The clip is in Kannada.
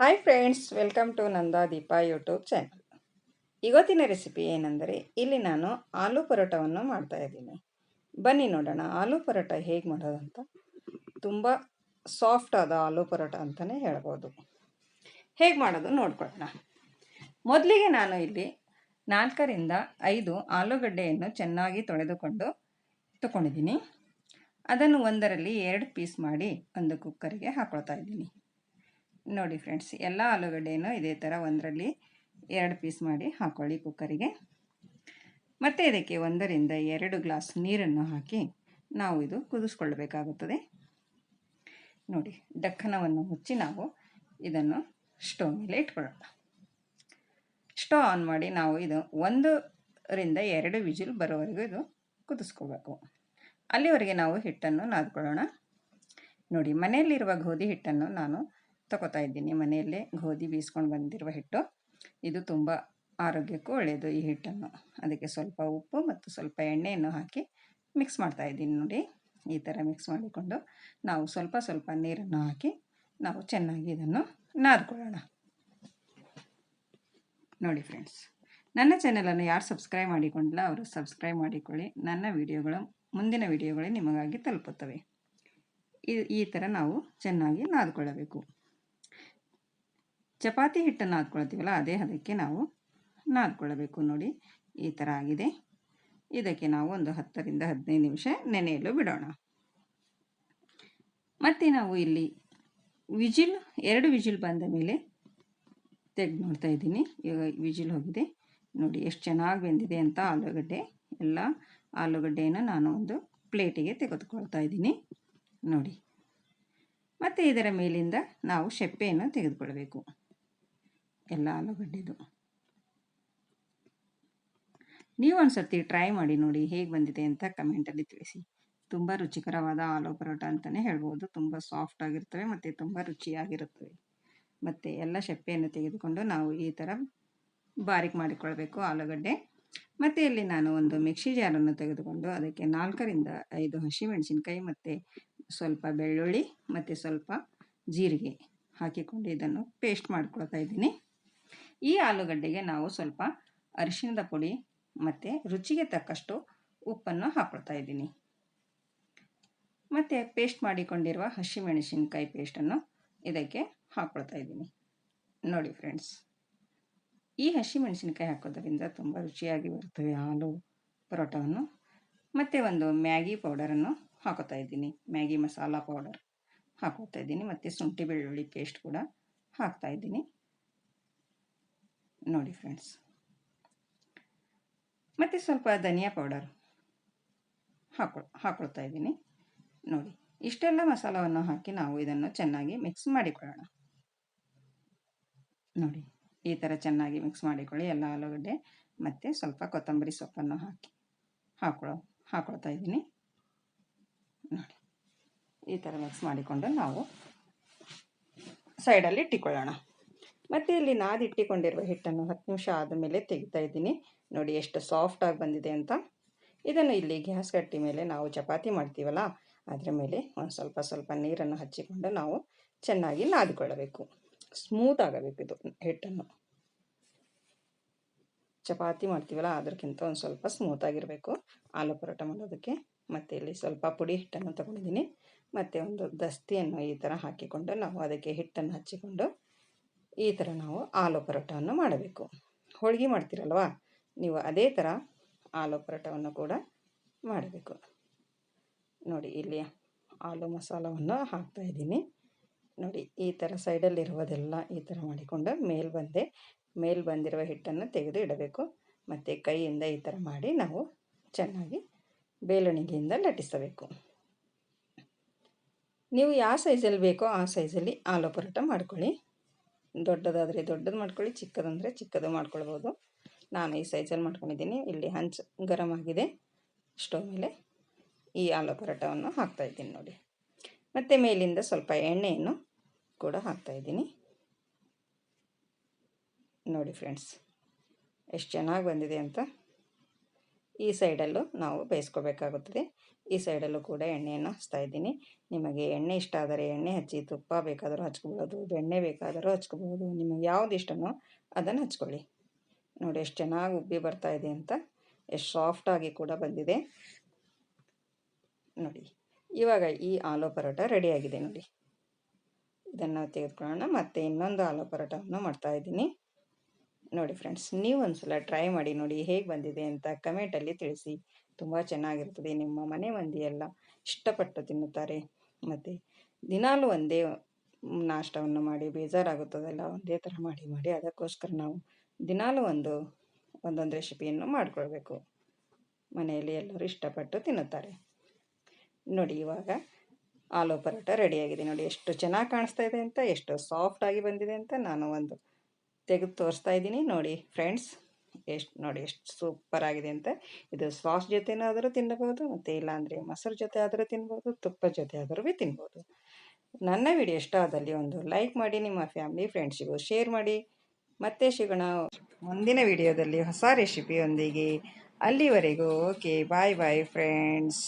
Hi friends welcome to Nanda Deepa YouTube channel ಇವತ್ತಿನ ರೆಸಿಪಿ ಏನೆಂದರೆ, ಇಲ್ಲಿ ನಾನು ಆಲೂ ಪರೋಟವನ್ನು ಮಾಡ್ತಾ ಇದ್ದೀನಿ. ಬನ್ನಿ ನೋಡೋಣ, ಆಲೂ ಪರೋಟ ಹೇಗೆ ಮಾಡೋದಂತ. ತುಂಬ ಸಾಫ್ಟ್ ಆದ ಆಲೂ ಪರೋಟ ಅಂತಲೇ ಹೇಳ್ಬೋದು. ಹೇಗೆ ಮಾಡೋದು ನೋಡ್ಕೊಳ್ಳೋಣ. ಮೊದಲಿಗೆ ನಾನು ಇಲ್ಲಿ ನಾಲ್ಕರಿಂದ ಐದು ಆಲೂಗಡ್ಡೆಯನ್ನು ಚೆನ್ನಾಗಿ ತೊಳೆದುಕೊಂಡು ತಗೊಂಡಿದ್ದೀನಿ ಅದನ್ನು ಒಂದರಲ್ಲಿ ಎರಡು ಪೀಸ್ ಮಾಡಿ ಒಂದು ಕುಕ್ಕರಿಗೆ ಹಾಕೊಳ್ತಾ ಇದ್ದೀನಿ. ನೋಡಿ ಫ್ರೆಂಡ್ಸ್ ಎಲ್ಲ ಆಲೂಗಡ್ಡೆಯನ್ನು ಇದೇ ಥರ ಒಂದರಲ್ಲಿ ಎರಡು ಪೀಸ್ ಮಾಡಿ ಹಾಕೊಳ್ಳಿ ಕುಕ್ಕರಿಗೆ ಮತ್ತು ಇದಕ್ಕೆ ಒಂದರಿಂದ ಎರಡು ಗ್ಲಾಸ್ ನೀರನ್ನು ಹಾಕಿ ನಾವು ಇದು ಕುದಿಸ್ಕೊಳ್ಬೇಕಾಗುತ್ತದೆ. ನೋಡಿ, ಡಕ್ಕನವನ್ನು ಮುಚ್ಚಿ ನಾವು ಇದನ್ನು ಸ್ಟವ್ ಮೇಲೆ ಇಟ್ಕೊಳ್ಳೋಣ. ಸ್ಟವ್ ಆನ್ ಮಾಡಿ ನಾವು ಇದು ಒಂದರಿಂದ ಎರಡು ವಿಜಿಲ್ ಬರೋವರೆಗೂ ಇದು ಕುದಿಸ್ಕೋಬೇಕು ಅಲ್ಲಿವರೆಗೆ ನಾವು ಹಿಟ್ಟನ್ನು ನಾದ್ಕೊಳ್ಳೋಣ. ನೋಡಿ, ಮನೆಯಲ್ಲಿರುವ ಗೋಧಿ ಹಿಟ್ಟನ್ನು ನಾನು ತಗೋತಾ ಇದ್ದೀನಿ ಮನೆಯಲ್ಲೇ ಗೋಧಿ ಬೀಸ್ಕೊಂಡು ಬಂದಿರುವ ಹಿಟ್ಟು. ಇದು ತುಂಬ ಆರೋಗ್ಯಕ್ಕೂ ಒಳ್ಳೆಯದು ಈ ಹಿಟ್ಟನ್ನು. ಅದಕ್ಕೆ ಸ್ವಲ್ಪ ಉಪ್ಪು ಮತ್ತು ಸ್ವಲ್ಪ ಎಣ್ಣೆಯನ್ನು ಹಾಕಿ ಮಿಕ್ಸ್ ಮಾಡ್ತಾ ಇದ್ದೀನಿ ನೋಡಿ. ಈ ಥರ ಮಿಕ್ಸ್ ಮಾಡಿಕೊಂಡು ನಾವು ಸ್ವಲ್ಪ ಸ್ವಲ್ಪ ನೀರನ್ನು ಹಾಕಿ ನಾವು ಚೆನ್ನಾಗಿ ಇದನ್ನು ನಾದ್ಕೊಳ್ಳೋಣ. ನೋಡಿ ಫ್ರೆಂಡ್ಸ್ ನನ್ನ ಚಾನಲನ್ನು ಯಾರು ಸಬ್ಸ್ಕ್ರೈಬ್ ಮಾಡಿಕೊಂಡಿಲ್ಲ ಅವರು ಸಬ್ಸ್ಕ್ರೈಬ್ ಮಾಡಿಕೊಳ್ಳಿ. ನನ್ನ ವಿಡಿಯೋಗಳು ಮುಂದಿನ ವಿಡಿಯೋಗಳೇ ನಿಮಗಾಗಿ ತಲುಪುತ್ತವೆ. ಈ ಥರ ನಾವು ಚೆನ್ನಾಗಿ ನಾದ್ಕೊಳ್ಳಬೇಕು. ಚಪಾತಿ ಹಿಟ್ಟನ್ನು ನಾದ್ಕೊಳ್ತೀವಲ್ಲ ಅದೇ ಅದಕ್ಕೆ ನಾವು ನಾದ್ಕೊಳ್ಳಬೇಕು ನೋಡಿ. ಈ ಥರ ಆಗಿದೆ. ಇದಕ್ಕೆ ನಾವು ಒಂದು ಹತ್ತರಿಂದ ಹದಿನೈದು ನಿಮಿಷ ನೆನೆಯಲು ಬಿಡೋಣ. ಮತ್ತು ನಾವು ಇಲ್ಲಿ ವಿಜಿಲ್, ಎರಡು ವಿಜಿಲ್ ಬಂದ ಮೇಲೆ ತೆಗೆದು ನೋಡ್ತಾ ಇದ್ದೀನಿ. ಈಗ ವಿಜಿಲ್ ಹೋಗಿದೆ. ನೋಡಿ, ಎಷ್ಟು ಚೆನ್ನಾಗಿ ಬೆಂದಿದೆ ಅಂತ ಆಲೂಗಡ್ಡೆ. ಎಲ್ಲ ಆಲೂಗಡ್ಡೆಯನ್ನು ನಾನು ಒಂದು ಪ್ಲೇಟಿಗೆ ತೆಗೆದುಕೊಳ್ತಾ ಇದ್ದೀನಿ. ನೋಡಿ. ಮತ್ತು ಇದರ ಮೇಲಿಂದ ನಾವು ಸೆಪ್ಪೆಯನ್ನು ತೆಗೆದುಕೊಳ್ಬೇಕು. ಎಲ್ಲ ಆಲೂಗಡ್ಡೆದು ನೀವು ಒಂದು ಸರ್ತಿ ಟ್ರೈ ಮಾಡಿ ನೋಡಿ ಹೇಗೆ ಬಂದಿದೆ ಅಂತ ಕಮೆಂಟಲ್ಲಿ ತಿಳಿಸಿ. ತುಂಬ ರುಚಿಕರವಾದ ಆಲೂ ಪರೋಟ ಅಂತಲೇ ಹೇಳ್ಬೋದು. ತುಂಬ ಸಾಫ್ಟ್ ಆಗಿರ್ತವೆ ಮತ್ತು ತುಂಬ ರುಚಿಯಾಗಿರುತ್ತವೆ. ಮತ್ತು ಎಲ್ಲ ಶೆಪ್ಪೆಯನ್ನು ತೆಗೆದುಕೊಂಡು ನಾವು ಈ ಥರ ಬಾರಿಕ್ ಮಾಡಿಕೊಳ್ಬೇಕು ಆಲೂಗಡ್ಡೆ. ಮತ್ತು ಇಲ್ಲಿ ನಾನು ಒಂದು ಮಿಕ್ಸಿ ಜಾರನ್ನು ತೆಗೆದುಕೊಂಡು ಅದಕ್ಕೆ ನಾಲ್ಕರಿಂದ ಐದು ಹಸಿಮೆಣಸಿನ್ಕಾಯಿ ಮತ್ತು ಸ್ವಲ್ಪ ಬೆಳ್ಳುಳ್ಳಿ ಮತ್ತು ಸ್ವಲ್ಪ ಜೀರಿಗೆ ಹಾಕಿಕೊಂಡು ಇದನ್ನು ಪೇಸ್ಟ್ ಮಾಡ್ಕೊಳ್ತಾ ಇದ್ದೀನಿ. ಈ ಆಲೂಗಡ್ಡೆಗೆ ನಾವು ಸ್ವಲ್ಪ ಅರಿಶಿಣದ ಪುಡಿ ಮತ್ತು ರುಚಿಗೆ ತಕ್ಕಷ್ಟು ಉಪ್ಪನ್ನು ಹಾಕ್ಕೊಳ್ತಾ ಇದ್ದೀನಿ. ಮತ್ತು ಪೇಸ್ಟ್ ಮಾಡಿಕೊಂಡಿರುವ ಹಸಿಮೆಣಸಿನ್ಕಾಯಿ ಪೇಸ್ಟನ್ನು ಇದಕ್ಕೆ ಹಾಕ್ಕೊಳ್ತಾ ಇದ್ದೀನಿ. ನೋಡಿ ಫ್ರೆಂಡ್ಸ್ ಈ ಹಸಿಮೆಣಸಿನ್ಕಾಯಿ ಹಾಕೋದರಿಂದ ತುಂಬ ರುಚಿಯಾಗಿ ಬರ್ತವೆ ಹಾಲು ಪರೋಟವನ್ನು. ಮತ್ತು ಒಂದು ಮ್ಯಾಗಿ ಪೌಡರನ್ನು ಹಾಕೋತಾ ಇದ್ದೀನಿ. ಮ್ಯಾಗಿ ಮಸಾಲ ಪೌಡರ್ ಹಾಕೋತಾ ಇದ್ದೀನಿ. ಮತ್ತು ಶುಂಠಿ ಬೆಳ್ಳುಳ್ಳಿ ಪೇಸ್ಟ್ ಕೂಡ ಹಾಕ್ತಾ ಇದ್ದೀನಿ. ನೋಡಿ ಫ್ರೆಂಡ್ಸ್. ಮತ್ತು ಸ್ವಲ್ಪ ಧನಿಯಾ ಪೌಡರ್ ಹಾಕೊಳ್, ಹಾಕೊಳ್ತಾ ಇದ್ದೀನಿ. ನೋಡಿ, ಇಷ್ಟೆಲ್ಲ ಮಸಾಲವನ್ನು ಹಾಕಿ ನಾವು ಇದನ್ನು ಚೆನ್ನಾಗಿ ಮಿಕ್ಸ್ ಮಾಡಿಕೊಳ್ಳೋಣ. ನೋಡಿ, ಈ ಥರ ಚೆನ್ನಾಗಿ ಮಿಕ್ಸ್ ಮಾಡಿಕೊಳ್ಳಿ, ಎಲ್ಲ ಆಲೂಗಡ್ಡೆ ಮತ್ತು ಸ್ವಲ್ಪ ಕೊತ್ತಂಬರಿ ಸೊಪ್ಪನ್ನು ಹಾಕಿ. ಹಾಕೊಳ್ಳೋ ಹಾಕೊಳ್ತಾ ಇದ್ದೀನಿ. ನೋಡಿ, ಈ ಥರ ಮಿಕ್ಸ್ ಮಾಡಿಕೊಂಡು ನಾವು ಸೈಡಲ್ಲಿ ಇಟ್ಟಿಕೊಳ್ಳೋಣ. ಮತ್ತು ಇಲ್ಲಿ ನಾದಿಟ್ಟಿಕೊಂಡಿರುವ ಹಿಟ್ಟನ್ನು ಹತ್ತು ನಿಮಿಷ ಆದಮೇಲೆ ತೆಗಿತಾ ಇದ್ದೀನಿ. ನೋಡಿ ಎಷ್ಟು ಸಾಫ್ಟಾಗಿ ಬಂದಿದೆ ಅಂತ. ಇದನ್ನು ಇಲ್ಲಿ ಗ್ಯಾಸ್ ಕಟ್ಟಿ ಮೇಲೆ ನಾವು ಚಪಾತಿ ಮಾಡ್ತೀವಲ್ಲ, ಅದರ ಮೇಲೆ ಒಂದು ಸ್ವಲ್ಪ ಸ್ವಲ್ಪ ನೀರನ್ನು ಹಚ್ಚಿಕೊಂಡು ನಾವು ಚೆನ್ನಾಗಿ ನಾದಿಕೊಳ್ಳಬೇಕು. ಸ್ಮೂತ್ ಆಗಬೇಕು ಇದು ಹಿಟ್ಟನ್ನು. ಚಪಾತಿ ಮಾಡ್ತೀವಲ್ಲ ಅದಕ್ಕಿಂತ ಒಂದು ಸ್ವಲ್ಪ ಸ್ಮೂತಾಗಿರಬೇಕು ಆಲೂ ಪರೋಟ ಮಾಡೋದಕ್ಕೆ ಮತ್ತು ಇಲ್ಲಿ ಸ್ವಲ್ಪ ಪುಡಿ ಹಿಟ್ಟನ್ನು ತಗೊಂಡಿದ್ದೀನಿ. ಮತ್ತು ಒಂದು ದಸ್ತಿಯನ್ನು ಈ ಥರ ಹಾಕಿಕೊಂಡು ನಾವು ಅದಕ್ಕೆ ಹಿಟ್ಟನ್ನು ಹಚ್ಚಿಕೊಂಡು ಈ ಥರ ನಾವು ಆಲೂ ಪರೋಟವನ್ನು ಮಾಡಬೇಕು. ಹೋಳಿಗೆ ಮಾಡ್ತೀರಲ್ವ? ನೀವು ಅದೇ ಥರ ಆಲೂ ಪರೋಟವನ್ನು ಕೂಡ ಮಾಡಬೇಕು. ನೋಡಿ ಇಲ್ಲಿ ಆಲೂ ಮಸಾಲವನ್ನು ಹಾಕ್ತಾ ಇದ್ದೀನಿ. ನೋಡಿ, ಈ ಥರ ಸೈಡಲ್ಲಿರುವುದೆಲ್ಲ ಈ ಥರ ಮಾಡಿಕೊಂಡು ಮೇಲೆ ಬಂದೆ. ಮೇಲೆ ಬಂದಿರುವ ಹಿಟ್ಟನ್ನು ತೆಗೆದು ಇಡಬೇಕು. ಮತ್ತು ಕೈಯಿಂದ ಈ ಥರ ಮಾಡಿ ನಾವು ಚೆನ್ನಾಗಿ ಬೇಲಣಿಗೆಯಿಂದ ಲಟ್ಟಿಸಬೇಕು. ನೀವು ಯಾವ ಸೈಜಲ್ಲಿ ಬೇಕೋ ಆ ಸೈಜಲ್ಲಿ ಆಲೂ ಪರೋಟ ಮಾಡ್ಕೊಳ್ಳಿ. ದೊಡ್ಡದಾದರೆ ದೊಡ್ಡದು ಮಾಡ್ಕೊಳ್ಳಿ, ಚಿಕ್ಕದಂದರೆ ಚಿಕ್ಕದು ಮಾಡ್ಕೊಳ್ಬೋದು. ನಾನು ಈ ಸೈಜಲ್ಲಿ ಮಾಡ್ಕೊಂಡಿದ್ದೀನಿ. ಇಲ್ಲಿ ಹಂಚು ಗರಮ್ ಆಗಿದೆ. ಸ್ಟವ್ ಮೇಲೆ ಈ ಆಲೂ ಪರೋಟವನ್ನು ಹಾಕ್ತಾಯಿದ್ದೀನಿ ನೋಡಿ. ಮತ್ತು ಮೇಲಿಂದ ಸ್ವಲ್ಪ ಎಣ್ಣೆಯನ್ನು ಕೂಡ ಹಾಕ್ತಾಯಿದ್ದೀನಿ ನೋಡಿ ಫ್ರೆಂಡ್ಸ್ ಎಷ್ಟು ಚೆನ್ನಾಗಿ ಬಂದಿದೆ ಅಂತ ಈ ಸೈಡಲ್ಲೂ ನಾವು ಬೇಯಿಸ್ಕೋಬೇಕಾಗುತ್ತದೆ. ಈ ಸೈಡಲ್ಲೂ ಕೂಡ ಎಣ್ಣೆಯನ್ನು ಹಚ್ತಾ ಇದ್ದೀನಿ. ನಿಮಗೆ ಎಣ್ಣೆ ಇಷ್ಟ ಆದರೆ ಎಣ್ಣೆ ಹಚ್ಚಿ, ತುಪ್ಪ ಬೇಕಾದರೂ ಹಚ್ಕೊಬೋದು, ಬೆಣ್ಣೆ ಬೇಕಾದರೂ ಹಚ್ಕೊಬೋದು, ನಿಮಗೆ ಯಾವ್ದು ಇಷ್ಟನೋ ಅದನ್ನು ಹಚ್ಕೊಳ್ಳಿ. ನೋಡಿ, ಎಷ್ಟು ಚೆನ್ನಾಗಿ ಉಬ್ಬಿ ಬರ್ತಾ ಇದೆ ಅಂತ, ಎಷ್ಟು ಸಾಫ್ಟಾಗಿ ಕೂಡ ಬಂದಿದೆ. ನೋಡಿ, ಇವಾಗ ಈ ಆಲೂ ಪರೋಟ ರೆಡಿಯಾಗಿದೆ ನೋಡಿ. ಇದನ್ನು ತೆಗೆದುಕೊಳ್ಳೋಣ. ಮತ್ತು ಇನ್ನೊಂದು ಆಲೂ ಪರೋಟವನ್ನು ಮಾಡ್ತಾ ಇದ್ದೀನಿ. ನೋಡಿ ಫ್ರೆಂಡ್ಸ್ ನೀವು ಒಂದು ಸಲ ಟ್ರೈ ಮಾಡಿ ನೋಡಿ ಹೇಗೆ ಬಂದಿದೆ ಅಂತ ಕಮೆಂಟಲ್ಲಿ ತಿಳಿಸಿ. ತುಂಬ ಚೆನ್ನಾಗಿರ್ತದೆ. ನಿಮ್ಮ ಮನೆ ಮಂದಿ ಎಲ್ಲ ಇಷ್ಟಪಟ್ಟು ತಿನ್ನುತ್ತಾರೆ. ಮತ್ತು ದಿನಾಲೂ ಒಂದೇ ನಾಷ್ಟವನ್ನು ಮಾಡಿ, ಬೇಜಾರಾಗುತ್ತದಲ್ಲ ಒಂದೇ ಥರ ಮಾಡಿ ಮಾಡಿ ಅದಕ್ಕೋಸ್ಕರ ನಾವು ದಿನಾಲೂ ಒಂದು, ಒಂದೊಂದು ರೆಸಿಪಿಯನ್ನು ಮಾಡಿಕೊಳ್ಬೇಕು. ಮನೆಯಲ್ಲಿ ಎಲ್ಲರೂ ಇಷ್ಟಪಟ್ಟು ತಿನ್ನುತ್ತಾರೆ. ನೋಡಿ ಇವಾಗ ಆಲೂ ಪರೋಟ ರೆಡಿಯಾಗಿದೆ. ನೋಡಿ ಎಷ್ಟು ಚೆನ್ನಾಗಿ ಕಾಣಿಸ್ತಾ ಇದೆ ಅಂತ, ಎಷ್ಟು ಸಾಫ್ಟಾಗಿ ಬಂದಿದೆ ಅಂತ ನಾನು ಒಂದು ತೆಗೆದು ತೋರಿಸ್ತಾ ಇದ್ದೀನಿ. ನೋಡಿ ಫ್ರೆಂಡ್ಸ್ ಎಷ್ಟು ನೋಡಿ ಎಷ್ಟು ಸೂಪರ್ ಆಗಿದೆ ಅಂತ. ಇದು ಸಾಸ್ ಜೊತೆನಾದರೂ ತಿನ್ನಬಹುದು ಮತ್ತು ಇಲ್ಲಾಂದರೆ ಮೊಸರು ಜೊತೆ ಆದರೂ ತಿನ್ಬೋದು, ತುಪ್ಪ ಜೊತೆ ಆದರೂ ಭೀ ತಿನ್ಬೋದು. ನನ್ನ ವಿಡಿಯೋ ಇಷ್ಟ ಆದಲ್ಲಿ ಒಂದು ಲೈಕ್ ಮಾಡಿ, ನಿಮ್ಮ ಫ್ಯಾಮಿಲಿ ಫ್ರೆಂಡ್ಸಿಗೂ ಶೇರ್ ಮಾಡಿ. ಮತ್ತೆ ಸಿಗೋಣ ಮುಂದಿನ ವಿಡಿಯೋದಲ್ಲಿ ಹೊಸ ರೆಸಿಪಿಯೊಂದಿಗೆ ಅಲ್ಲಿವರೆಗೂ ಓಕೆ ಬಾಯ್ ಬಾಯ್ ಫ್ರೆಂಡ್ಸ್